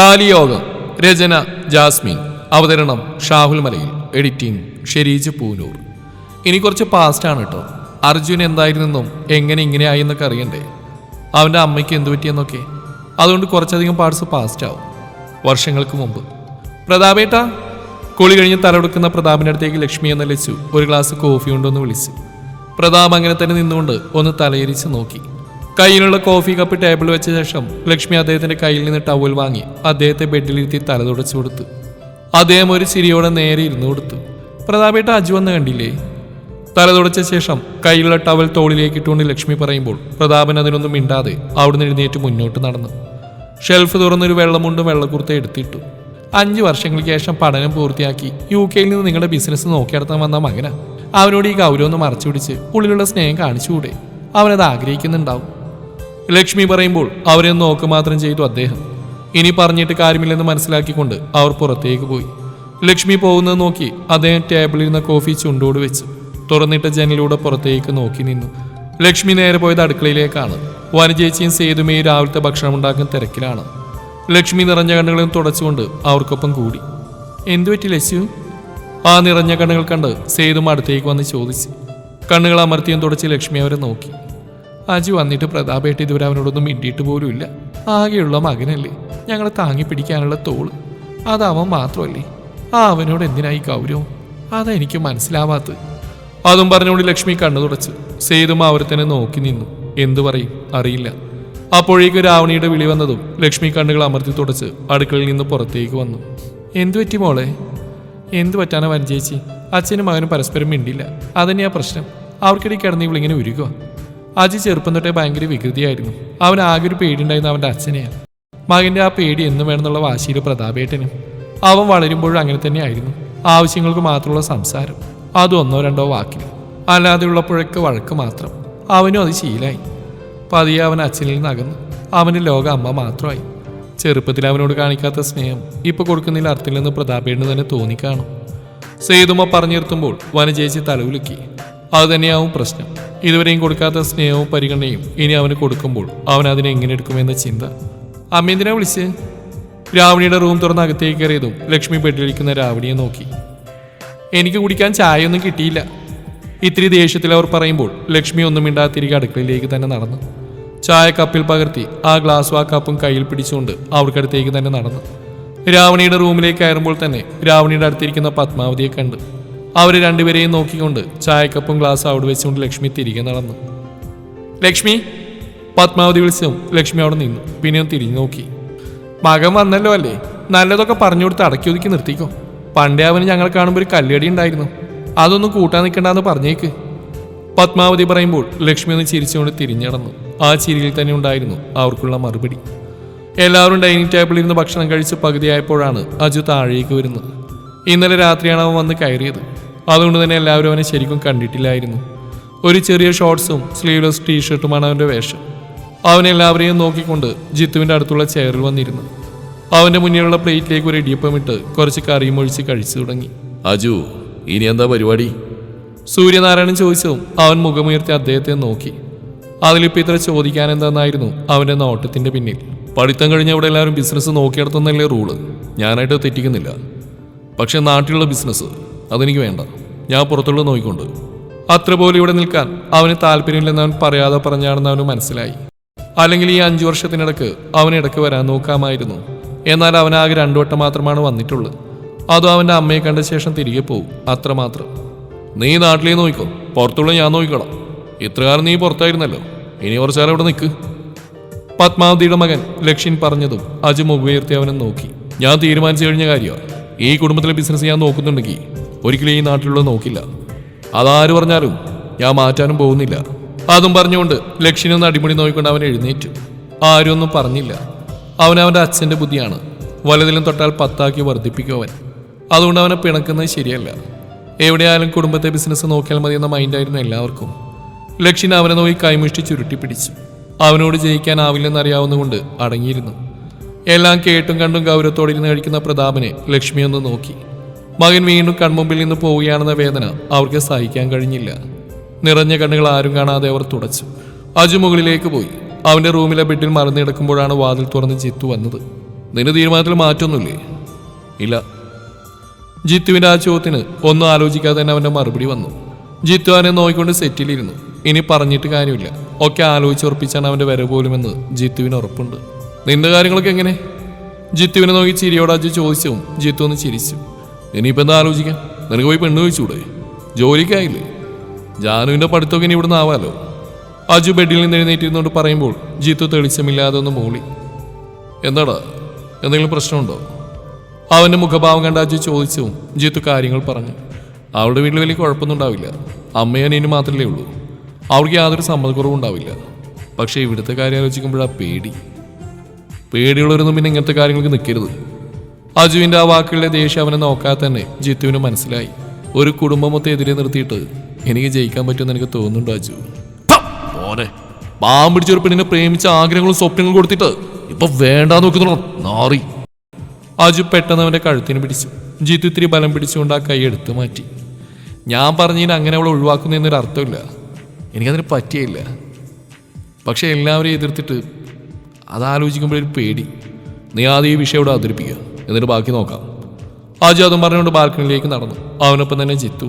താലിയോഗം രചന Jasmine. അവതരണം ഷാഹുൽ മലയിൽ editing Shereej Poonoor. ഇനി കുറച്ച് പാസ്റ്റാണ് കേട്ടോ അർജുൻ എന്തായിരുന്നെന്നും എങ്ങനെ ഇങ്ങനെ ആയി എന്നൊക്കെ അറിയണ്ടേ? അവന്റെ അമ്മയ്ക്ക് എന്തു പറ്റിയെന്നൊക്കെ അതുകൊണ്ട് കുറച്ചധികം പാർട്സ് പാസ്റ്റാവും വർഷങ്ങൾക്ക് മുമ്പ്. പ്രതാപേട്ടാ കുളി കഴിഞ്ഞ് തലവെടുക്കുന്ന പ്രതാപിന്റെ അടുത്തേക്ക് ലക്ഷ്മി എന്ന ലച്ചു ഒരു ഗ്ലാസ് കോഫി കൊണ്ടൊന്ന് വിളിച്ചു. പ്രതാപ് അങ്ങനെ തന്നെ നിന്നുകൊണ്ട് ഒന്ന് തലയിരിച്ച് നോക്കി. കയ്യിലുള്ള കോഫി കപ്പ് ടേബിൾ വെച്ച ശേഷം ലക്ഷ്മി അദ്ദേഹത്തിന്റെ കയ്യിൽ നിന്ന് ടവൽ വാങ്ങി അദ്ദേഹത്തെ ബെഡിലിരുത്തി തല തുടച്ചു കൊടുത്തു. അദ്ദേഹം ഒരു ചിരിയോടെ നേരെ ഇരുന്നു കൊടുത്തു. പ്രതാപേട്ട അജു വന്ന് കണ്ടില്ലേ? തല തുടച്ച ശേഷം കയ്യിലുള്ള ടവൽ തോളിലേക്ക് ഇട്ടുകൊണ്ട് ലക്ഷ്മി പറയുമ്പോൾ പ്രതാപൻ അതിനൊന്നും മിണ്ടാതെ അവിടുന്ന് എഴുന്നേറ്റ് മുന്നോട്ട് നടന്നു. ഷെൽഫ് തുറന്നൊരു വെള്ളമുണ്ടും വെള്ളക്കുർത്ത എടുത്തിട്ടു. അഞ്ച് വർഷങ്ങൾക്ക് ശേഷം പഠനം പൂർത്തിയാക്കി യു കെയിൽ നിന്ന് നിങ്ങളുടെ ബിസിനസ് നോക്കി നടത്താൻ വന്ന മകനാ. അവനോട് ഈ ഗൗരവം ഒന്ന് മറച്ചു പിടിച്ച് ഉള്ളിലുള്ള സ്നേഹം കാണിച്ചുകൂടെ? അവനത് ആഗ്രഹിക്കുന്നുണ്ടാവും. ലക്ഷ്മി പറയുമ്പോൾ അവരെ നോക്ക് മാത്രം ചെയ്തു അദ്ദേഹം. ഇനി പറഞ്ഞിട്ട് കാര്യമില്ലെന്ന് മനസ്സിലാക്കിക്കൊണ്ട് അവർ പുറത്തേക്ക് പോയി. ലക്ഷ്മി പോകുന്നത് നോക്കി അദ്ദേഹം ടേബിളിൽ നിന്ന് കോഫി ചുണ്ടോട് വെച്ചു തുറന്നിട്ട ജനലിലൂടെ പുറത്തേക്ക് നോക്കി നിന്നു. ലക്ഷ്മി നേരെ പോയത് അടുക്കളയിലേക്കാണ്. വനജേച്ചിയും സേതുമയും രാവിലത്തെ ഭക്ഷണം ഉണ്ടാക്കുന്ന തിരക്കിലാണ്. ലക്ഷ്മി നിറഞ്ഞ കണ്ണുകളും തുടച്ചുകൊണ്ട് അവർക്കൊപ്പം കൂടി. എന്തു പറ്റി ആ നിറഞ്ഞ കണ്ണുകൾ കണ്ട് സേതും അടുത്തേക്ക് വന്ന് ചോദിച്ചു. കണ്ണുകൾ അമർത്തിയും തുടച്ച് ലക്ഷ്മി അവരെ നോക്കി. അജു വന്നിട്ട് പ്രതാപേട്ട് ഇതുവരെ അവനോടൊന്നും മിണ്ടിയിട്ട് പോലുമില്ല. ആകെയുള്ള മകനല്ലേ? ഞങ്ങളെ താങ്ങി പിടിക്കാനുള്ള തോൾ. അതവൻ മാത്രമല്ലേ? ആ അവനോട് എന്തിനായി ഗൗരവം? അതാ എനിക്ക് മനസ്സിലാവാത്തത്. അതും പറഞ്ഞുകൊണ്ട് ലക്ഷ്മി കണ്ണു തുടച്ച് സേതും തന്നെ നോക്കി നിന്നു. എന്തു പറയും? അറിയില്ല. അപ്പോഴേക്ക് രാവണിയുടെ വിളി വന്നതും ലക്ഷ്മി കണ്ണുകൾ അമർത്തി തുടച്ച് അടുക്കളയിൽ നിന്ന് പുറത്തേക്ക് വന്നു. എന്തു പറ്റി മോളെ? എന്തു പറ്റാനാ വഞ്ചേച്ചി അച്ഛനും മകനും പരസ്പരം മിണ്ടില്ല. അതന്നെയാ പ്രശ്നം. അവർക്കിടയിൽ കിടന്ന് ഇവളിങ്ങനെ ഉരുകുക അജി ചെറുപ്പം തൊട്ടേ ഭയങ്കര വികൃതിയായിരുന്നു. അവൻ ആകെ ഒരു പേടിയുണ്ടായിരുന്നു അവന്റെ അച്ഛനെയാണ്. മകന്റെ ആ പേടി എന്നും വേണമെന്നുള്ള വാശിയിൽ പ്രതാപേട്ടനും. അവൻ വളരുമ്പോഴും അങ്ങനെ തന്നെയായിരുന്നു. ആവശ്യങ്ങൾക്ക് മാത്രമുള്ള സംസാരം. അത് ഒന്നോ രണ്ടോ വാക്കിൽ. അല്ലാതെ ഉള്ളപ്പോഴൊക്കെ വഴക്ക് മാത്രം. അവനും അത് ശീലായി. പതിയെ അവൻ അച്ഛനിൽ നിന്ന് അകന്നു. അവന് ലോക അമ്മ മാത്രമായി. ചെറുപ്പത്തിൽ അവനോട് കാണിക്കാത്ത സ്നേഹം ഇപ്പൊ കൊടുക്കുന്നതിൽ അർത്ഥമില്ലെന്ന് പ്രതാപേട്ടന് തന്നെ തോന്നിക്കാണും സേതുമ്മ പറഞ്ഞു നിർത്തുമ്പോൾ വനജേച്ചി തലവുലുക്കി അത് തന്നെയാവും പ്രശ്നം. ഇതുവരെയും കൊടുക്കാത്ത സ്നേഹവും പരിഗണനയും ഇനി അവന് കൊടുക്കുമ്പോൾ അവൻ അതിനെ എങ്ങനെ എടുക്കുമെന്ന ചിന്ത. അമ്മേന്തിനാ വിളിച്ച്? രാവണിയുടെ റൂം തുറന്ന് അകത്തേക്ക് കയറിയതും ലക്ഷ്മി ബെഡിലിരിക്കുന്ന രാവണിയെ നോക്കി. എനിക്ക് കുടിക്കാൻ ചായയൊന്നും കിട്ടിയില്ല. ഇത്തിരി ദേഷ്യത്തിൽ അവർ പറയുമ്പോൾ ലക്ഷ്മി ഒന്നും മിണ്ടാതെ അടുക്കളയിലേക്ക് തന്നെ നടന്നു. ചായ കപ്പിൽ പകർത്തി ആ ഗ്ലാസ്സും ആ കപ്പും കയ്യിൽ പിടിച്ചുകൊണ്ട് അവർക്കടുത്തേക്ക് തന്നെ നടന്നു. രാവണിയുടെ റൂമിലേക്ക് കയറുമ്പോൾ തന്നെ രാവണിയുടെ അടുത്തിരിക്കുന്ന പത്മാവതിയെ കണ്ട് അവർ രണ്ടുപേരെയും നോക്കിക്കൊണ്ട് ചായക്കപ്പും ഗ്ലാസ് അവിടെ വെച്ചുകൊണ്ട് ലക്ഷ്മി തിരികെ നടന്നു. ലക്ഷ്മി പത്മാവതി വിളിച്ചും ലക്ഷ്മി അവിടെ നിന്നു. പിന്നെയും തിരിഞ്ഞു നോക്കി. മകൻ വന്നല്ലോ അല്ലേ? നല്ലതൊക്കെ പറഞ്ഞു കൊടുത്ത് അടക്കി ഒതുക്കി നിർത്തിക്കോ. പണ്ടേ അവന് ഞങ്ങൾ കാണുമ്പോൾ ഒരു കല്ലേടി ഉണ്ടായിരുന്നു. അതൊന്നും കൂട്ടാൻ നിൽക്കണ്ടെന്ന് പറഞ്ഞേക്ക്. പത്മാവതി പറയുമ്പോൾ ലക്ഷ്മി ഒന്ന് ചിരിച്ചുകൊണ്ട് തിരിഞ്ഞടന്നു ആ ചിരിയിൽ തന്നെ ഉണ്ടായിരുന്നു അവർക്കുള്ള മറുപടി. എല്ലാവരും ഡൈനിങ് ടേബിളിൽ ഇരുന്ന് ഭക്ഷണം കഴിച്ച് പകുതിയായപ്പോഴാണ് അജു താഴേക്ക് വരുന്നത്. ഇന്നലെ രാത്രിയാണ് അവൻ വന്ന് കയറിയത്. അതുകൊണ്ട് തന്നെ എല്ലാവരും അവനെ ശരിക്കും കണ്ടിട്ടില്ലായിരുന്നു. ഒരു ചെറിയ ഷോർട്സും സ്ലീവ്ലെസ് ടീഷർട്ടുമാണ് അവന്റെ വേഷം. അവൻ എല്ലാവരെയും നോക്കിക്കൊണ്ട് ജിത്തുവിന്റെ അടുത്തുള്ള ചെയറിൽ വന്നിരുന്നു. അവന്റെ മുന്നിലുള്ള പ്ലേറ്റിലേക്ക് ഒരു ഇടിയപ്പം ഇട്ട് കുറച്ച് കറിയും ഒഴിച്ച് കഴിച്ചു തുടങ്ങി. അജു ഇനി എന്താ പരിപാടി? സൂര്യനാരായണൻ ചോദിച്ചതും അവൻ മുഖമുയർത്തി അദ്ദേഹത്തെ നോക്കി. അതിലിപ്പോൾ ഇത്ര ചോദിക്കാൻ എന്താന്നായിരുന്നു അവന്റെ നോട്ടത്തിന്റെ പിന്നിൽ. പഠിത്തം കഴിഞ്ഞ അവിടെ എല്ലാവരും ബിസിനസ് നോക്കിയെടുത്തെന്നല്ലേ റൂൾ ഞാനായിട്ട് തെറ്റിക്കുന്നില്ല. പക്ഷേ നാട്ടിലുള്ള ബിസിനസ് അതെനിക്ക് വേണ്ട. ഞാൻ പുറത്തുള്ള നോക്കിക്കൊണ്ട്. അത്ര പോലും ഇവിടെ നിൽക്കാൻ അവന് താല്പര്യമില്ലെന്ന് അവൻ പറയാതെ പറഞ്ഞാണെന്ന് അവന് മനസ്സിലായി. അല്ലെങ്കിൽ ഈ അഞ്ചു വർഷത്തിനിടക്ക് അവൻ ഇടയ്ക്ക് വരാൻ നോക്കാമായിരുന്നു. എന്നാൽ അവനാകെ രണ്ടു വട്ടം മാത്രമാണ് വന്നിട്ടുള്ളത്. അതും അവന്റെ അമ്മയെ കണ്ട ശേഷം തിരികെ പോകും അത്രമാത്രം. നീ നാട്ടിലേ നോക്കിക്കോ പുറത്തുള്ള ഞാൻ നോക്കിക്കോളാം. ഇത്ര കാലം നീ പുറത്തായിരുന്നല്ലോ ഇനി കുറച്ചാലും ഇവിടെ നിൽക്ക് പത്മാവതിയുടെ മകൻ ലക്ഷ്യൻ പറഞ്ഞതും അജു മുഖുയർത്തി അവനെ നോക്കി. ഞാൻ തീരുമാനിച്ചു കഴിഞ്ഞ കാര്യമാണ്. ഈ കുടുംബത്തിലെ ബിസിനസ് ഞാൻ നോക്കുന്നുണ്ടെങ്കിൽ ഒരിക്കലും ഈ നാട്ടിലുള്ള നോക്കില്ല. അതാര് പറഞ്ഞാലും ഞാൻ മാറ്റാനും പോകുന്നില്ല. അതും പറഞ്ഞുകൊണ്ട് ലക്ഷ്യനൊന്ന് അടിമുടി നോക്കിക്കൊണ്ട് അവൻ എഴുന്നേറ്റു. ആരും ഒന്നും പറഞ്ഞില്ല. അവൻ അവന്റെ അച്ഛന്റെ ബുദ്ധിയാണ്. വലതിലും തൊട്ടാൽ പത്താക്കി വർദ്ധിപ്പിക്കും അവൻ. അതുകൊണ്ട് അവനെ പിണക്കുന്നത് ശരിയല്ല. എവിടെയായാലും കുടുംബത്തെ ബിസിനസ് നോക്കിയാൽ മതി എന്ന മൈൻഡായിരുന്നു എല്ലാവർക്കും. ലക്ഷ്മി അവനെ നോക്കി കൈമുഷ്ടി ചുരുട്ടി പിടിച്ചു. അവനോട് ജയിക്കാനാവില്ലെന്നറിയാവുന്നതുകൊണ്ട് അടങ്ങിയിരുന്നു. എല്ലാം കേട്ടും കണ്ടും ഗൗരവത്തോടെ ഇരുന്ന് കഴിക്കുന്ന പ്രതാപനെ ലക്ഷ്മി ഒന്ന് നോക്കി. മകൻ വീണ്ടും കൺമുമ്പിൽ നിന്ന് പോവുകയാണെന്ന വേദന അവർക്ക് സഹിക്കാൻ കഴിഞ്ഞില്ല. നിറഞ്ഞ കണ്ണുകൾ ആരും കാണാതെ അവർ തുടച്ചു. അജു മുകളിലേക്ക് പോയി. അവന്റെ റൂമിലെ ബെഡിൽ മറന്നിടക്കുമ്പോഴാണ് വാതിൽ തുറന്ന് ജിത്തു വന്നത്. നിന്റെ തീരുമാനത്തിൽ മാറ്റമൊന്നുമില്ലേ ഇല്ല. ജിത്തുവിന്റെ ആ ചോദ്യത്തിന് ഒന്നും ആലോചിക്കാതെ തന്നെ അവന്റെ മറുപടി വന്നു. ജിത്തു അവനെ നോക്കിക്കൊണ്ട് സെറ്റിലിരുന്നു. ഇനി പറഞ്ഞിട്ട് കാര്യമില്ല. ഒക്കെ ആലോചിച്ച് ഉറപ്പിച്ചാണ് അവന്റെ വര പോലുമെന്ന് ജിത്തുവിന് ഉറപ്പുണ്ട്. നിന്റെ കാര്യങ്ങളൊക്കെ എങ്ങനെ? ജിത്തുവിനെ നോക്കി ചിരിയോട് ചോദിച്ചു ജിത്തു ഒന്ന് ചിരിച്ചു. ഇനിയിപ്പോ എന്താ ആലോചിക്കാം നിനക്ക് പോയി പെണ്ണ് ചോദിച്ചൂടെ ജോലിക്കായില്ലേ? ജാനുവിന്റെ പഠിത്തമൊക്കെ ഇനി ഇവിടുന്ന് ആവാലോ? അജു ബെഡിൽ നിന്ന് എഴുന്നേറ്റിരുന്നോണ്ട് പറയുമ്പോൾ ജീത്തു തെളിച്ചമില്ലാതെ ഒന്ന് മൂളി. എന്താടാ? എന്തെങ്കിലും പ്രശ്നമുണ്ടോ? അവന്റെ മുഖഭാവം കണ്ട അജു ചോദിച്ചു ജീത്തു കാര്യങ്ങൾ പറഞ്ഞു. അവളുടെ വീട്ടിൽ വലിയ കുഴപ്പമൊന്നും ഉണ്ടാവില്ല. അമ്മയും ഇനി മാത്രമേ ഉള്ളൂ. അവൾക്ക് യാതൊരു സമ്മതക്കുറവും ഉണ്ടാവില്ല. പക്ഷേ ഇവിടുത്തെ കാര്യം ആലോചിക്കുമ്പോഴാണ് പേടി. പേടിയുള്ളവരൊന്നും പിന്നെ ഇങ്ങനത്തെ കാര്യങ്ങൾക്ക് നിൽക്കരുത്. അജുവിന്റെ ആ വാക്കുകളിലെ ദേഷ്യം അവനെ നോക്കാതെ തന്നെ ജിത്തുവിന് മനസ്സിലായി. ഒരു കുടുംബം മൊത്തം എതിരെ നിർത്തിയിട്ട് എനിക്ക് ജയിക്കാൻ പറ്റുമെന്ന് എനിക്ക് തോന്നുന്നുണ്ടോ അജു. മോനെ പാമ്പ് പിടിച്ചൊരു പെണ്ണിനെ പ്രേമിച്ച ആഗ്രഹങ്ങളും സ്വപ്നങ്ങളും കൊടുത്തിട്ട് ഇപ്പൊ വേണ്ടാന്ന് നോക്കുന്നുണ്ടോ നാറി. അജു പെട്ടെന്ന് അവന്റെ കഴുത്തിന് പിടിച്ചു. ജിത്തു ഇത്തിരി ബലം പിടിച്ചുകൊണ്ട് ആ കൈ എടുത്തു മാറ്റി. ഞാൻ പറഞ്ഞതിന് അങ്ങനെ അവളെ ഒഴിവാക്കുന്നതിനൊരു അർത്ഥമില്ല. എനിക്കതിന് പറ്റിയില്ല. പക്ഷെ എല്ലാവരെയും എതിർത്തിട്ട് അതാലോചിക്കുമ്പോഴൊരു പേടി. നീ ആദ്യം ഈ വിഷയം ഇവിടെ അവതരിപ്പിക്കുക. എന്നിട്ട് ബാക്കി നോക്കാം. അജു അതും പറഞ്ഞുകൊണ്ട് ബാൽക്കണിയിലേക്ക് നടന്നു. അവനൊപ്പം തന്നെ ജിത്തു.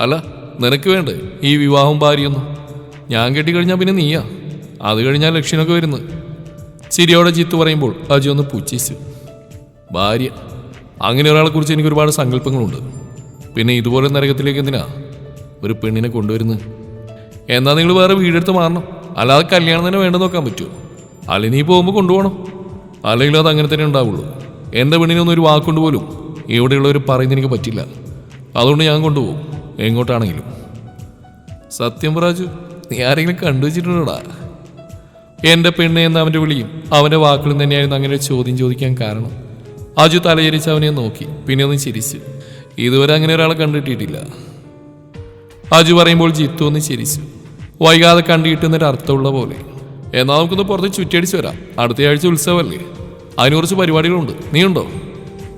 അല്ല നിനക്ക് വേണ്ടേ? ഈ വിവാഹം ഭാര്യയൊന്നും. ഞാൻ കെട്ടിക്കഴിഞ്ഞാൽ പിന്നെ നീയാ. അത് കഴിഞ്ഞാൽ ലക്ഷ്യനൊക്കെ വരുന്നത്. ചിരിയോടെ ജിത്തു പറയുമ്പോൾ അജു ഒന്ന് പുച്ഛിച്ചു ഭാര്യ അങ്ങനെ ഒരാളെ കുറിച്ച് എനിക്ക് ഒരുപാട് സങ്കല്പങ്ങളുണ്ട്. പിന്നെ ഇതുപോലെ നരകത്തിലേക്ക് എന്തിനാ? ഒരു പെണ്ണിനെ കൊണ്ടുവരുന്നത്. എന്നാൽ നിങ്ങൾ വേറെ വീടെടുത്ത് മാറണം. അല്ലാതെ കല്യാണം തന്നെ വേണ്ടെന്ന് നോക്കാൻ പറ്റുമോ? അല്ലെങ്കിൽ നീ പോകുമ്പോൾ കൊണ്ടുപോകണം. അല്ലെങ്കിൽ അത് അങ്ങനെ തന്നെ ഉണ്ടാവുള്ളൂ. എന്റെ പെണ്ണിനൊന്നും ഒരു വാക്കുകൊണ്ട് പോലും ഇവിടെയുള്ളവർ പറയുന്നത് എനിക്ക് പറ്റില്ല. അതുകൊണ്ട് ഞാൻ കൊണ്ടുപോകും. എങ്ങോട്ടാണെങ്കിലും. സത്യം പ്രാജു നീ ആരെങ്കിലും കണ്ടുവച്ചിട്ടുണ്ടോടാ? എന്റെ പെണ്ണ് എന്ന് അവന്റെ വിളിയും അവന്റെ വാക്കുകളും തന്നെയായിരുന്നു അങ്ങനെ ചോദ്യം ചോദിക്കാൻ കാരണം. അജു തലചരിച്ച് അവനെ നോക്കി പിന്നെ ഒന്ന് ചിരിച്ചു. ഇതുവരെ അങ്ങനെ ഒരാളെ കണ്ടിട്ടിട്ടില്ല. അജു പറയുമ്പോൾ ജിത്തു ഒന്ന് ചിരിച്ചു. വൈകാതെ കണ്ടിട്ടുന്നൊരു അർത്ഥമുള്ള പോലെ. എന്നാൽ നമുക്കൊന്ന് പുറത്ത് ചുറ്റടിച്ച് വരാം. അടുത്ത ആഴ്ച ഉത്സവമല്ലേ? അതിന് കുറച്ച് പരിപാടികളുണ്ട്. നീ ഉണ്ടോ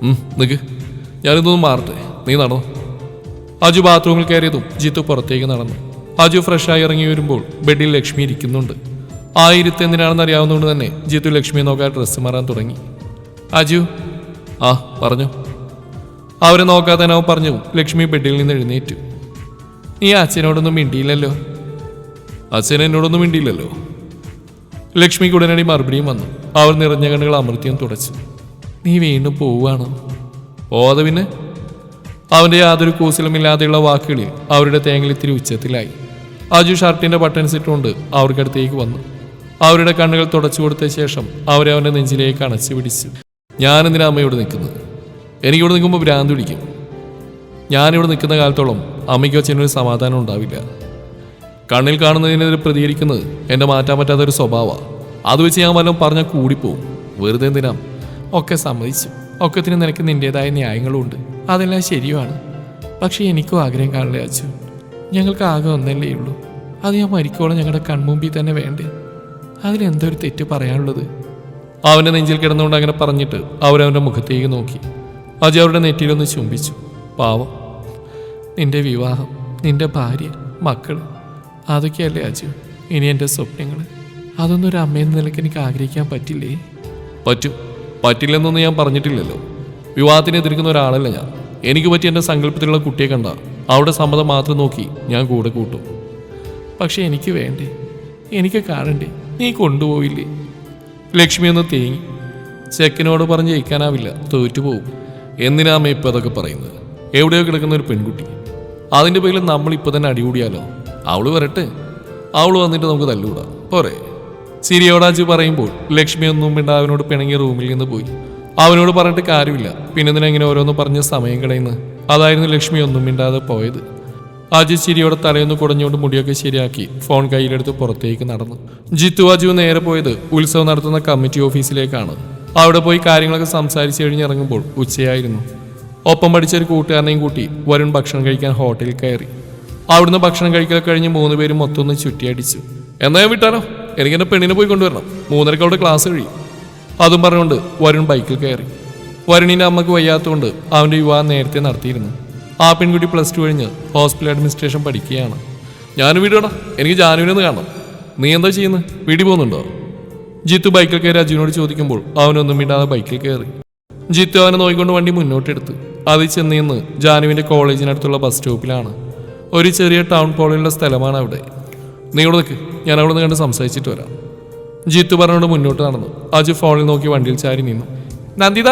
ഉം, നിക്ക്. ഞാനിതൊന്നും മാറട്ടെ. നീ നടന്നു. അജു ബാത്റൂമിൽ കയറിയതും ജിത്തു പുറത്തേക്ക് നടന്നു. അജു ഫ്രഷായി ഇറങ്ങി വരുമ്പോൾ ബെഡിൽ ലക്ഷ്മി ഇരിക്കുന്നുണ്ട്. ആയിരത്തി എന്തിനാണെന്ന് അറിയാവുന്നതുകൊണ്ട് തന്നെ ജിത്തു ലക്ഷ്മിയെ നോക്കാൻ ഡ്രസ്സ് മാറാൻ തുടങ്ങി. അജു ആ പറഞ്ഞു. അവരെ നോക്കാതെ തന്നെ അവൻ പറഞ്ഞു ലക്ഷ്മി ബെഡിൽ നിന്ന് എഴുന്നേറ്റു. നീ അച്ഛനോടൊന്നും മിണ്ടിയില്ലല്ലോ. അച്ഛൻ എന്നോടൊന്നും മിണ്ടിയില്ലല്ലോ. ലക്ഷ്മിക്ക് ഉടനടി മറുപടിയും വന്നു. അവർ നിറഞ്ഞ കണ്ണുകൾ അമൃത്യം തുടച്ചു. നീ വീണ്ടും പോവുകയാണ്? പോവാതെ പിന്നെ. അവന്റെ യാതൊരു കൂസലുമില്ലാതെയുള്ള വാക്കുകളിൽ അവരുടെ തേങ്ങൽ ഇത്തിരി ഉച്ചത്തിലായി. അജു ഷർട്ടിന്റെ ബട്ടൺസ് ഇട്ടുകൊണ്ട് അവർക്കടുത്തേക്ക് വന്നു. അവരുടെ കണ്ണുകൾ തുടച്ചു കൊടുത്ത ശേഷം അവരെ അവന്റെ നെഞ്ചിലേക്ക് അണച്ചു പിടിച്ചു. ഞാനെന്തിനാ അമ്മയോട് നിൽക്കുന്നത്? എനിക്കിവിടെ നിൽക്കുമ്പോൾ ഭ്രാന്ത് പിടിക്കും. ഞാനിവിടെ നിൽക്കുന്ന കാലത്തോളം അമ്മയ്ക്കോ അച്ഛനൊരു സമാധാനം ഉണ്ടാവില്ല. കണ്ണിൽ കാണുന്നതിനെതിരെ പ്രതികരിക്കുന്നത് എന്റെ മാറ്റാൻ പറ്റാത്ത ഒരു സ്വഭാവമാണ് അത് വെച്ച് ഞാൻ വല്ലതും പറഞ്ഞാൽ കൂടിപ്പോവും. വെറുതെ എന്തിനാ? ഒക്കെ സമ്മതിച്ചു. ഒക്കത്തിന് നിനക്ക് നിന്റെതായ ന്യായങ്ങളും ഉണ്ട്. അതെല്ലാം ശരിയുമാണ്. പക്ഷേ എനിക്കും ആഗ്രഹം കാണില്ല അച്ഛൻ. ഞങ്ങൾക്ക് ആകെ ഒന്നല്ലേ ഉള്ളൂ. അത് ഞാൻ മരിക്കോളം ഞങ്ങളുടെ കൺമുമ്പിൽ തന്നെ വേണ്ടേ? അതിലെന്തൊരു തെറ്റ് പറയാനുള്ളത്? അവന്റെ നെഞ്ചിൽ കിടന്നുകൊണ്ട് അങ്ങനെ പറഞ്ഞിട്ട് അവരവന്റെ മുഖത്തേക്ക് നോക്കി. അജയ് അവരുടെ നെറ്റിയിലൊന്ന് ചുംബിച്ചു. പാവം. നിന്റെ വിവാഹം നിന്റെ ഭാര്യ മക്കൾ അതൊക്കെയല്ലേ അജു? ഇനി എന്റെ സ്വപ്നങ്ങൾ അതൊന്നും ഒരു അമ്മയെന്ന നിലയ്ക്ക് എനിക്ക് ആഗ്രഹിക്കാൻ പറ്റില്ലേ? പറ്റും. പറ്റില്ലെന്നൊന്നും ഞാൻ പറഞ്ഞിട്ടില്ലല്ലോ. വിവാഹത്തിന് എതിർക്കുന്ന ഒരാളല്ല ഞാൻ. എനിക്ക് പറ്റിയ എന്റെ സങ്കല്പത്തിലുള്ള കുട്ടിയെ കണ്ട അവിടെ സമ്മതം മാത്രം നോക്കി ഞാൻ കൂടെ കൂട്ടും. പക്ഷെ എനിക്ക് വേണ്ടേ? എനിക്ക് കാണണ്ടേ? നീ കൊണ്ടുപോയില്ലേ ലക്ഷ്മി ഒന്ന് തേങ്ങി. ചെക്കനോട് പറഞ്ഞ് ജയിക്കാനാവില്ല. തോറ്റുപോകും എന്തിനാ അമ്മ ഇപ്പം അതൊക്കെ പറയുന്നത്? എവിടെയോ കിടക്കുന്ന ഒരു പെൺകുട്ടി. അതിന്റെ പേരിൽ നമ്മൾ ഇപ്പോൾ തന്നെ അടികൂടിയാലോ? അവൾ വരട്ടെ. അവൾ വന്നിട്ട് നമുക്ക് തല്ലുകൂടാം പോരെ. സിരിയോടാജി പറയുമ്പോൾ ലക്ഷ്മി ഒന്നും മിണ്ട അവനോട് പിണങ്ങി റൂമിൽ നിന്ന് പോയി. അവനോട് പറഞ്ഞിട്ട് കാര്യമില്ല. പിന്നെ ഇതിനെങ്ങനെ ഓരോന്ന് പറഞ്ഞ് സമയം കളയുന്നു? അതായിരുന്നു ലക്ഷ്മി ഒന്നും മിണ്ടാതെ പോയത്. അജിത് ചിരിയോടെ തലയൊന്ന് കുടഞ്ഞുകൊണ്ട് മുടിയൊക്കെ ശരിയാക്കി ഫോൺ കയ്യിലെടുത്ത് പുറത്തേക്ക് നടന്നു. ജിത്തു അജു നേരെ പോയത് ഉത്സവം നടത്തുന്ന കമ്മിറ്റി ഓഫീസിലേക്കാണ്. അവിടെ പോയി കാര്യങ്ങളൊക്കെ സംസാരിച്ച് കഴിഞ്ഞിറങ്ങുമ്പോൾ ഉച്ചയായിരുന്നു. ഒപ്പം പഠിച്ച ഒരു കൂട്ടുകാരനെയും കൂട്ടി വരുൺ ഭക്ഷണം കഴിക്കാൻ ഹോട്ടലിൽ കയറി. അവിടുന്ന് ഭക്ഷണം കഴിക്കൽ കഴിഞ്ഞ് മൂന്ന് പേരും മൊത്തം ഒന്ന് ചുറ്റിയടിച്ചു എന്നാ ഞാൻ വിട്ടാലോ? എനിക്ക് എന്റെ പെണ്ണിനെ പോയി കൊണ്ടുവരണം. മൂന്നരക്ക് അവിടെ ക്ലാസ് കഴിയും. അതും പറഞ്ഞുകൊണ്ട് വരുൺ ബൈക്കിൽ കയറി. വരുണിന്റെ അമ്മയ്ക്ക് വയ്യാത്തതുകൊണ്ട് അവന്റെ വിവാഹം നേരത്തെ നടത്തിയിരുന്നു. ആ പെൺകുട്ടി പ്ലസ് ടു കഴിഞ്ഞ് ഹോസ്പിറ്റൽ അഡ്മിനിസ്ട്രേഷൻ പഠിക്കുകയാണ്. ഞാൻ വീട് എനിക്ക് ജാനുവിനെ ഒന്ന് കാണണം. നീ എന്താ ചെയ്യുന്നത് വീട്ടിൽ പോകുന്നുണ്ടോ? ജിത്തു ബൈക്കിൽ കയറി അജുവിനോട് ചോദിക്കുമ്പോൾ അവനൊന്നും മിണ്ടാതെ ബൈക്കിൽ കയറി. ജിത്തു അവനെ നോക്കിക്കൊണ്ട് വണ്ടി മുന്നോട്ടെടുത്തു. അത് ചെന്ന് ജാനുവിന്റെ കോളേജിനടുത്തുള്ള ബസ് സ്റ്റോപ്പിലാണ് ഒരു ചെറിയ ടൗൺ പോലെയുള്ള സ്ഥലമാണ് അവിടെ. നീ ഇവിടെ നിൽക്ക് ഞാൻ അവിടെ നിന്ന് കണ്ട് സംസാരിച്ചിട്ട് വരാം. ജിത്തു പറഞ്ഞുകൊണ്ട് മുന്നോട്ട് നടന്നു. അജു ഫോണിൽ നോക്കി വണ്ടിയിൽ ചാരി നിന്നു. നന്ദിത!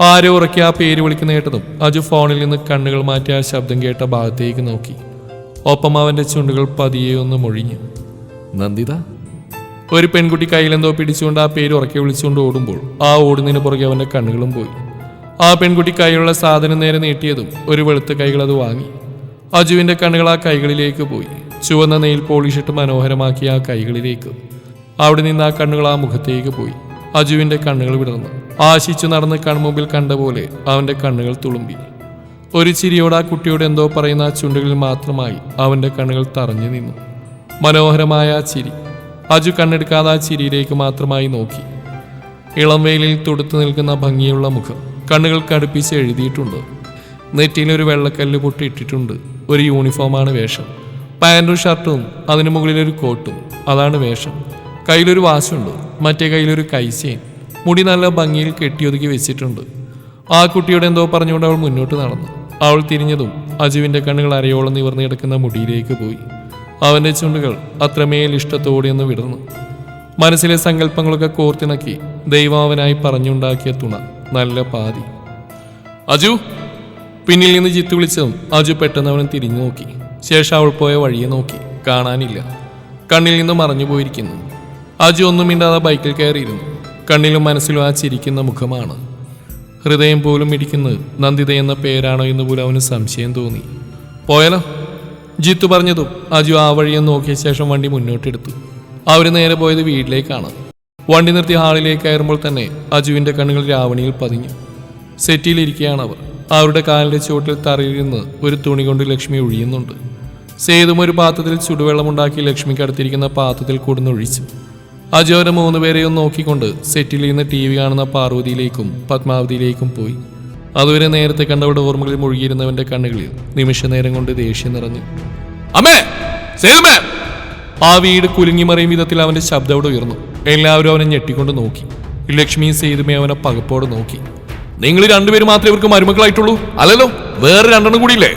ആരോ ഉറക്കി ആ പേര് വിളിക്കുന്ന കേട്ടതും അജു ഫോണിൽ നിന്ന് കണ്ണുകൾ മാറ്റി ആ ശബ്ദം കേട്ട ഭാഗത്തേക്ക് നോക്കി. ഒപ്പം അവന്റെ ചുണ്ടുകൾ പതിയെ ഒന്ന് മൊഴിഞ്ഞു. നന്ദിത! ഒരു പെൺകുട്ടി കയ്യിലെന്തോ പിടിച്ചുകൊണ്ട് ആ പേര് ഉറക്കി വിളിച്ചുകൊണ്ട് ഓടുമ്പോൾ ആ ഓടുന്നതിന് പുറകെ അവന്റെ കണ്ണുകളും പോയി. ആ പെൺകുട്ടി കൈയിലുള്ള സാധനം നേരെ നീട്ടിയതും ഒരു വെളുത്ത കൈകൾ അത് വാങ്ങി. അജുവിന്റെ കണ്ണുകൾ ആ കൈകളിലേക്ക് പോയി. ചുവന്ന നെയിൽ പോളിഷിട്ട് മനോഹരമാക്കിയ ആ കൈകളിലേക്ക് അവിടെ നിന്ന് ആ കണ്ണുകൾ ആ മുഖത്തേക്ക് പോയി. അജുവിന്റെ കണ്ണുകൾ വിടർന്നു. ആശിച്ചു നടന്ന് കൺമുമ്പിൽ കണ്ട പോലെ അവന്റെ കണ്ണുകൾ തുളുമ്പി. ഒരു ചിരിയോട് ആ കുട്ടിയോട് എന്തോ പറയുന്ന ആ ചുണ്ടുകളിൽ മാത്രമായി അവന്റെ കണ്ണുകൾ തറഞ്ഞു നിന്നു. മനോഹരമായ ആ ചിരി. അജു കണ്ണെടുക്കാതെ ആ ചിരിയിലേക്ക് മാത്രമായി നോക്കി. ഇളം വെയിലിൽ തുടുത്തു നിൽക്കുന്ന ഭംഗിയുള്ള മുഖം. കണ്ണുകൾ കടുപ്പിച്ച് എഴുതിയിട്ടുണ്ട്. നെറ്റിയിൽ ഒരു വെള്ളക്കല്ല് പൊട്ടിയിട്ടിട്ടുണ്ട്. ഒരു യൂണിഫോമാണ് വേഷം. പാന്റും ഷർട്ടും അതിനു മുകളിലൊരു കോട്ടും അതാണ് വേഷം. കയ്യിലൊരു വാശുണ്ട് മറ്റേ കയ്യിലൊരു കൈസേൻ. മുടി നല്ല ഭംഗിയിൽ കെട്ടിയൊതുക്കി വെച്ചിട്ടുണ്ട്. ആ കുട്ടിയോട് എന്തോ പറഞ്ഞുകൊണ്ട് അവൾ മുന്നോട്ട് നടന്നു. അവൾ തിരിഞ്ഞതും അജുവിന്റെ കണ്ണുകൾ അരയോളം നിവർന്നു കിടക്കുന്ന മുടിയിലേക്ക് പോയി. അവന്റെ ചുണ്ടുകൾ അത്രമേൽ ഇഷ്ടത്തോടെ ഒന്ന് മനസ്സിലെ സങ്കല്പങ്ങളൊക്കെ കോർത്തിണക്കി ദൈവം അവനായി പറഞ്ഞുണ്ടാക്കിയ തുണ നല്ല പാതി. അജു! പിന്നിൽ നിന്ന് ജിത്തു വിളിച്ചതും അജു പെട്ടെന്ന് അവൻ തിരിഞ്ഞു നോക്കി. ശേഷം അവൾ പോയ വഴിയെ നോക്കി. കാണാനില്ല. കണ്ണിൽ നിന്ന് മറഞ്ഞു പോയിരിക്കുന്നു. അജു ഒന്നും മിണ്ടാതെ ബൈക്കിൽ കയറിയിരുന്നു. കണ്ണിലും മനസ്സിലും ആ ചിരിക്കുന്ന മുഖമാണ്. ഹൃദയം പോലും ഇടിക്കുന്നത് നന്ദിത എന്ന പേരാണോ എന്ന് പോലും അവന് സംശയം തോന്നി. പോയാലോ? ജിത്തു പറഞ്ഞതും അജു ആ വഴിയെ നോക്കിയ ശേഷം വണ്ടി മുന്നോട്ടെടുത്തു. അവർ നേരെ പോയത് വീട്ടിലേക്കാണ്. വണ്ടി നിർത്തി ഹാളിലേക്ക് കയറുമ്പോൾ തന്നെ അജുവിന്റെ കണ്ണുകൾ രാവണിയിൽ പതിഞ്ഞു. സെറ്റിയിലിരിക്കുകയാണ് അവർ. അവരുടെ കാലിന്റെ ചുവട്ടിൽ തറയിരുന്ന് ഒരു തുണി കൊണ്ട് ലക്ഷ്മി ഒഴിയുന്നുണ്ട്. സേതും ഒരു പാത്രത്തിൽ ചുടുവെള്ളമുണ്ടാക്കി ലക്ഷ്മിക്ക് അടുത്തിരിക്കുന്ന പാത്രത്തിൽ കൂടുന്നൊഴിച്ചു. അജോരെ മൂന്ന് പേരെയും നോക്കിക്കൊണ്ട് സെറ്റിൽ ഇരുന്ന് ടി വി കാണുന്ന പാർവതിയിലേക്കും പത്മാവതിയിലേക്കും പോയി. അതുവരെ നേരത്തെ കണ്ടവരുടെ ഓർമ്മകളിൽ മുഴുകിയിരുന്നവന്റെ കണ്ണുകളിൽ നിമിഷനേരം കൊണ്ട് ദേഷ്യം നിറഞ്ഞു. അമ്മേ! സേതുമേ! ആ വീട് കുലുങ്ങി മറിയും വിധത്തിൽ അവന്റെ ശബ്ദം അവിടെ ഉയർന്നു. എല്ലാവരും അവനെ ഞെട്ടിക്കൊണ്ട് നോക്കി. ലക്ഷ്മിയും സേതുമേ അവനെ പകപ്പോടെ നോക്കി. നിങ്ങൾ രണ്ടുപേരും മാത്രമേ ഇവർക്ക് മരുമക്കളായിട്ടുള്ളൂ. അല്ലല്ലോ വേറെ രണ്ടെണ്ണം കൂടിയില്ലേ?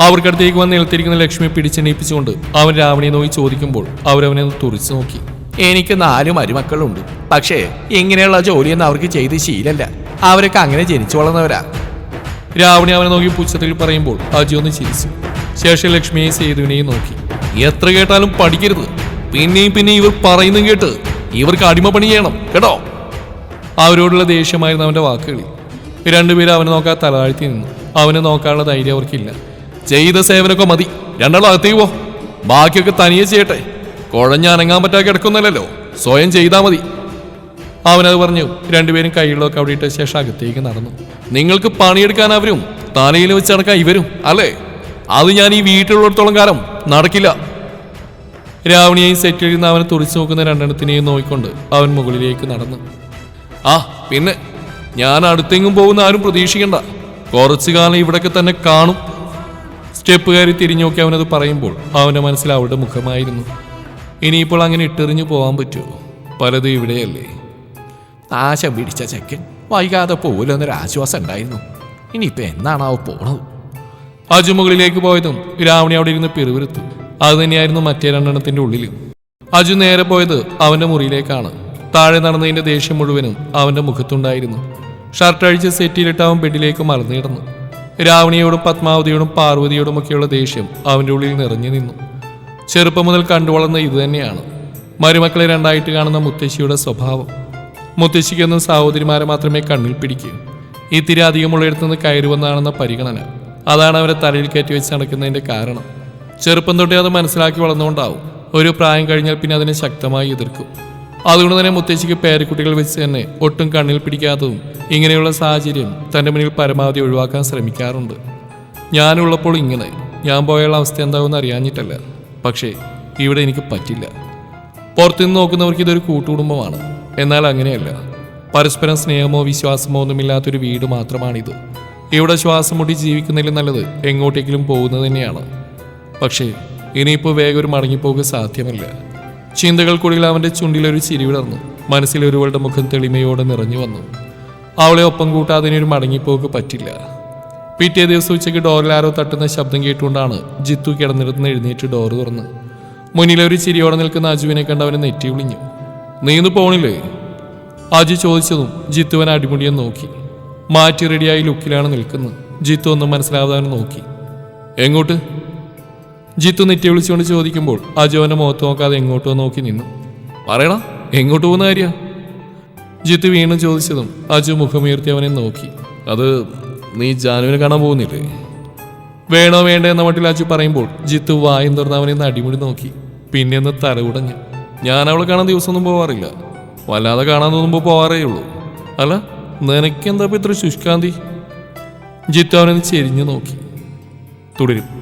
അവർക്കടുത്തേക്ക് വന്ന് നിലത്തിരിക്കുന്ന ലക്ഷ്മിയെ പിടിച്ചെണീപ്പിച്ചുകൊണ്ട് അവൻ രാവണിയെ നോക്കി ചോദിക്കുമ്പോൾ അവരവനെ തുറിച്ച് നോക്കി. എനിക്ക് നാല് മരുമക്കളുണ്ട്. പക്ഷേ ഇങ്ങനെയുള്ള ജോലിയൊന്നും അവർക്ക് ചെയ്ത് ശീലല്ല. അവരൊക്കെ അങ്ങനെ ജനിച്ചു വളർന്നവരാ. രാവണി അവനെ നോക്കി പുച്ഛത്തിൽ പറയുമ്പോൾ അജി ഒന്ന് ചിരിച്ചു. ശേഷം ലക്ഷ്മിയെ സേതുവിനെയും നോക്കി. എത്ര കേട്ടാലും പഠിക്കരുത്. പിന്നെയും പിന്നെയും ഇവർ പറയുന്നതും കേട്ട് ഇവർക്ക് അടിമപ്പണി ചെയ്യണം കേട്ടോ? അവരോടുള്ള ദേഷ്യമായിരുന്നു അവന്റെ വാക്കുകളിൽ രണ്ടുപേരും അവനെ നോക്കാൻ തലതാഴ്ത്തി നിന്നു. അവനെ നോക്കാനുള്ള ധൈര്യം അവർക്കില്ല. ചെയ്ത സേവനമൊക്കെ മതി. രണ്ടാളും അകത്തേക്ക് പോ. ബാക്കിയൊക്കെ തനിയെ ചെയ്യട്ടെ. കുഴഞ്ഞനങ്ങാൻ പറ്റാ കിടക്കുന്നല്ലോ സ്വയം ചെയ്താൽ മതി. അവനത് പറഞ്ഞു. രണ്ടുപേരും കൈകളിലൊക്കെ അവിടെ ഇട്ട ശേഷം അകത്തേക്ക് നടന്നു. നിങ്ങൾക്ക് പണിയെടുക്കാൻ അവരും തലയിൽ വെച്ച് നടക്കാൻ ഇവരും അല്ലേ? അത് ഞാൻ ഈ വീട്ടിലുള്ളിടത്തോളം കാലം നടക്കില്ല. രാവണിയെയും സെറ്റിൽ ഇരുന്ന് അവനെ തുറിച്ചു നോക്കുന്ന രണ്ടെണ്ണത്തിനെയും നോക്കിക്കൊണ്ട് അവൻ മുകളിലേക്ക് നടന്നു. ആ പിന്നെ ഞാൻ അടുത്തെങ്ങും പോകുന്ന ആരും പ്രതീക്ഷിക്കണ്ട. കുറച്ചു കാലം ഇവിടൊക്കെ തന്നെ കാണും. സ്റ്റെപ്പ് കയറി തിരിഞ്ഞു നോക്കി അവനത് പറയുമ്പോൾ അവന്റെ മനസ്സിൽ അവളുടെ മുഖമായിരുന്നു. ഇനിയിപ്പോൾ അങ്ങനെ ഇട്ടെറിഞ്ഞു പോകാൻ പറ്റുമോ? പലതും ഇവിടെയല്ലേ. നാശം പിടിച്ച ചെക്കൻ വൈകാതെ പോലൊന്നൊരു ആശ്വാസം ഉണ്ടായിരുന്നു. ഇനിയിപ്പോ എന്നാണാവോ പോണത്? അജു മുകളിലേക്ക് പോയതും രാവണി അവിടെ ഇരുന്ന് പിറുവിരുത്തു അത് തന്നെയായിരുന്നു മറ്റേ രണ്ടെണ്ണത്തിന്റെ ഉള്ളിലും. അജു നേരെ പോയത് അവന്റെ മുറിയിലേക്കാണ്. താഴെ നടന്നതിന്റെ ദേഷ്യം മുഴുവനും അവന്റെ മുഖത്തുണ്ടായിരുന്നു. ഷർട്ട് അഴിച്ച് സെറ്റിയിലിട്ട് അവൻ ബെഡിലേക്ക് മറന്നു രാവണിയോടും പത്മാവതിയോടും പാർവതിയോടും ഒക്കെയുള്ള ദേഷ്യം അവന്റെ ഉള്ളിൽ നിറഞ്ഞു നിന്നു. ചെറുപ്പം മുതൽ കണ്ടുവളർന്ന ഇതുതന്നെയാണ് മരുമക്കളെ രണ്ടായിട്ട് കാണുന്ന മുത്തശ്ശിയുടെ സ്വഭാവം. മുത്തശ്ശിക്കൊന്നും സഹോദരിമാരെ മാത്രമേ കണ്ണിൽ പിടിക്കൂ. ഇത്തിരി അധികമുള്ളിടത്തുനിന്ന് കയറി വന്നാണെന്ന പരിഗണന. അതാണ് അവരെ തലയിൽ കയറ്റി വെച്ച് നടക്കുന്നതിന്റെ കാരണം. ചെറുപ്പം തൊട്ടേ അത് മനസ്സിലാക്കി വളർന്നുകൊണ്ടാവും. ഒരു പ്രായം കഴിഞ്ഞാൽ പിന്നെ അതിനെ ശക്തമായി എതിർക്കും. അതുകൊണ്ട് തന്നെ മുത്തശ്ശിക്ക് പേരക്കുട്ടികൾ വെച്ച് തന്നെ ഒട്ടും കണ്ണിൽ പിടിക്കാത്തതും ഇങ്ങനെയുള്ള സാഹചര്യം തന്റെ മുന്നിൽ പരമാവധി ഒഴിവാക്കാൻ ശ്രമിക്കാറുണ്ട്. ഞാനുള്ളപ്പോൾ ഇങ്ങനെ. ഞാൻ പോയുള്ള അവസ്ഥ എന്താവുമെന്ന് അറിയാഞ്ഞിട്ടല്ല. പക്ഷേ ഇവിടെ എനിക്ക് പറ്റില്ല. പുറത്തുനിന്ന് നോക്കുന്നവർക്ക് ഇതൊരു കൂട്ടുകുടുംബമാണ്. എന്നാൽ അങ്ങനെയല്ല. പരസ്പരം സ്നേഹമോ വിശ്വാസമോ ഒന്നുമില്ലാത്തൊരു വീട് മാത്രമാണിത്. ഇവിടെ ശ്വാസം മുട്ടി ജീവിക്കുന്നതിലും നല്ലത് എങ്ങോട്ടേക്കിലും പോകുന്നത് തന്നെയാണ്. പക്ഷേ ഇനിയിപ്പോൾ വേഗം ഒരു മടങ്ങിപ്പോക്ക് സാധ്യമല്ല. ചിന്തകൾക്കുള്ളിൽ അവന്റെ ചുണ്ടിലൊരു ചിരി വിടർന്നു. മനസ്സിലൊരുവളുടെ മുഖം തെളിമയോടെ നിറഞ്ഞു വന്നു. അവളെ ഒപ്പം കൂട്ടാതെ ഇനി ഒരു മടങ്ങിപ്പോക്ക് പറ്റില്ല. പിറ്റേ ദിവസം ഉച്ചയ്ക്ക് ഡോറിൽ ആരോ തട്ടുന്ന ശബ്ദം കേട്ടുകൊണ്ടാണ് ജിത്തു കിടന്നിരുന്ന് എഴുന്നേറ്റ് ഡോർ തുറന്ന്. മുന്നിലൊരു ചിരിയോടെ നിൽക്കുന്ന അജുവിനെ കണ്ട് അവനെ നെറ്റി വിളിഞ്ഞു. നീ ഇന്ന് പോണില്ലേ? അജു ചോദിച്ചതും ജിത്തുവൻ അടിമുടിയെ നോക്കി. മാറ്റി റെഡിയായി ലുക്കിലാണ് നിൽക്കുന്നത്. ജിത്തു ഒന്നും മനസ്സിലാവാതെ നോക്കി. എങ്ങോട്ട്? ജിത്തു നെറ്റി വിളിച്ചുകൊണ്ട് ചോദിക്കുമ്പോൾ അജു അവന്റെ മുഖത്ത് നോക്കാതെ എങ്ങോട്ടോ നോക്കി നിന്നു. പറയണ എങ്ങോട്ട് പോകുന്ന കാര്യ? ജിത്തു വീണ്ടും ചോദിച്ചതും അജു മുഖമുയർത്തി അവനെ നോക്കി. അത് നീ ജാനുവിനെ കാണാൻ പോകുന്നില്ലേ? വേണോ വേണ്ട എന്ന മട്ടിൽ അജു പറയുമ്പോൾ ജിത്തു വായും തുറന്ന് അവനെ അടിമുടി നോക്കി. പിന്നെ ഒന്ന് തലകുടഞ്ഞു. ഞാൻ അവളെ കാണാൻ ദിവസമൊന്നും പോവാറില്ല. വല്ലാതെ കാണാൻ തോന്നുമ്പോൾ പോവാറേ ഉള്ളൂ. അല്ല നിനക്കെന്താ എന്താ ഇത്ര ശുഷ്കാന്തി? ജിത്തു അവനെ ചെരിഞ്ഞു നോക്കി. തുടരും.